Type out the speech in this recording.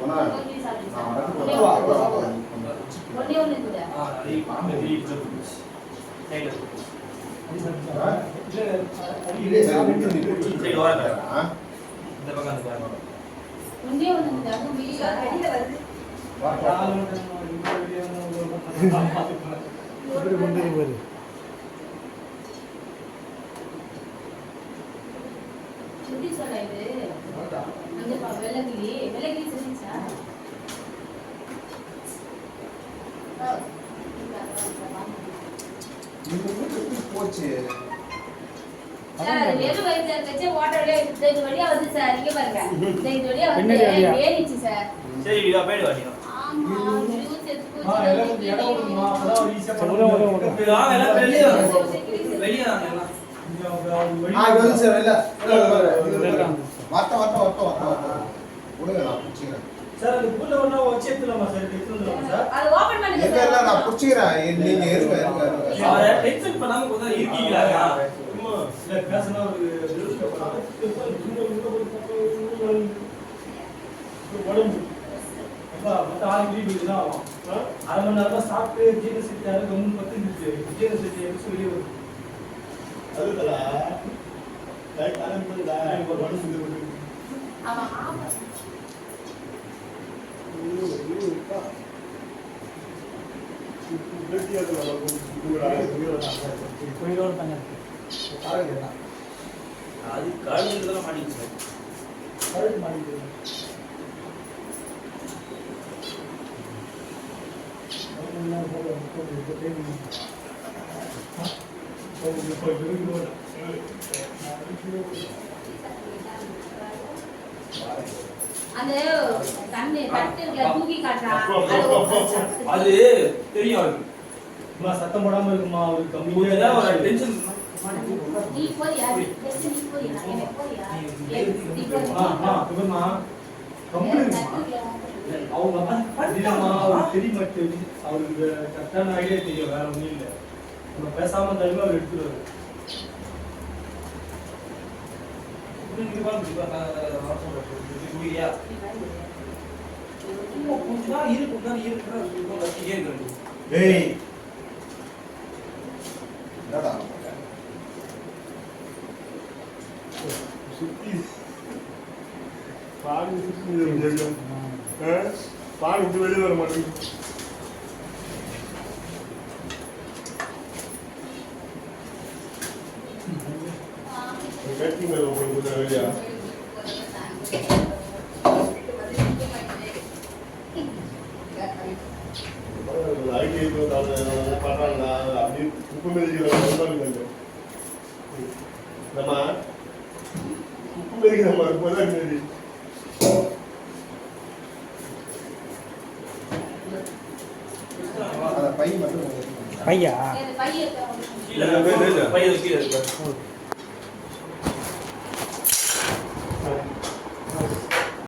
ஒண்ணே ஒண்ணு கூட ஒண்ணே ஒண்ணு கூட அது வீடியோ அடியில வருது எப்படி சொல்ல இது அங்க பா வெள்ளகிளி வெள்ளகிளி சொல்லிச்சா போச்சு வெறும் வயித்துல வச்சு வழியா இது வழியா வந்து சார் இங்க பாருங்க இது வழியா வந்து? ஏறிச்சு சார் சரி விவா போயிடு எல்லாம் வெளியே சார் நான் பிடிச்சிக்கிறேன் சார், ஒண்ணா வச்சு சார்? எடுத்து சார்? அது ஓபன் பண்ணுங்க இல்ல இல்ல நான் பிடிச்சிக்கிறேன் நீங்க இருங்க இருங்க அவரை டென்ஷன் பண்ணாம கொஞ்சம் இருக்கீங்களா அம்மா, இல்ல, பேசினா ஒரு உடம்பு அப்பா, மொத்த ஆறு கிலோ இப்படி தான் ஆகும். அரை மணி நேரமா சாப்பிட்டு ஜீரண சக்தி யாரும் கம்முன்னு பத்து இருந்துச்சு. ஜீரண சக்தி எப்படி சொல்லி வரும்? எனக்கு ஒரு உடம்பு இது வருது. ஆமா ஆமா 이러니까 이렇게 하더라고 이걸 아예 동료를 나가야 동료를 다녀야 다른 게나 아직 가는 데가 많이 있어요. 다른 많이 있어요. 그냥 보고 또 이렇게 되는 거 보고 이거 이런 거나 이렇게 அந்த தண்ணி தட்டு இருக்குல்ல, தூக்கி காட்டுறான் அது தெரியும் அவருக்கு அம்மா, சத்தம் போடாம இருக்குமா? அவருக்கு கொஞ்ச நேரம் ஒரு டென்ஷன் நீ போறியா? நீ எனக்கு நீ இருக்குமா? அவங்க அம்மா இல்லம்மா, அவருக்கு தெரிய மாட்டேங்குது. அவருக்கு கரெக்டான ஐடியா தெரியும். வேற ஒண்ணும் இல்ல. நம்ம பேசாம இருந்தாலுமே அவர் எடுத்துருவாரு ஏய். என்னடா? பால் சுத்தி பால் விட்டு வெளியே வர மாட்டேங்குது. બેટિંગ લોકો બધા રહ્યા ఐటీలో పర్వాలేదు అన్ని ఉప్పు మీద ఉందండి నమ్మా ఉప్పు మీద పోదండి పైయా పైయా పైయా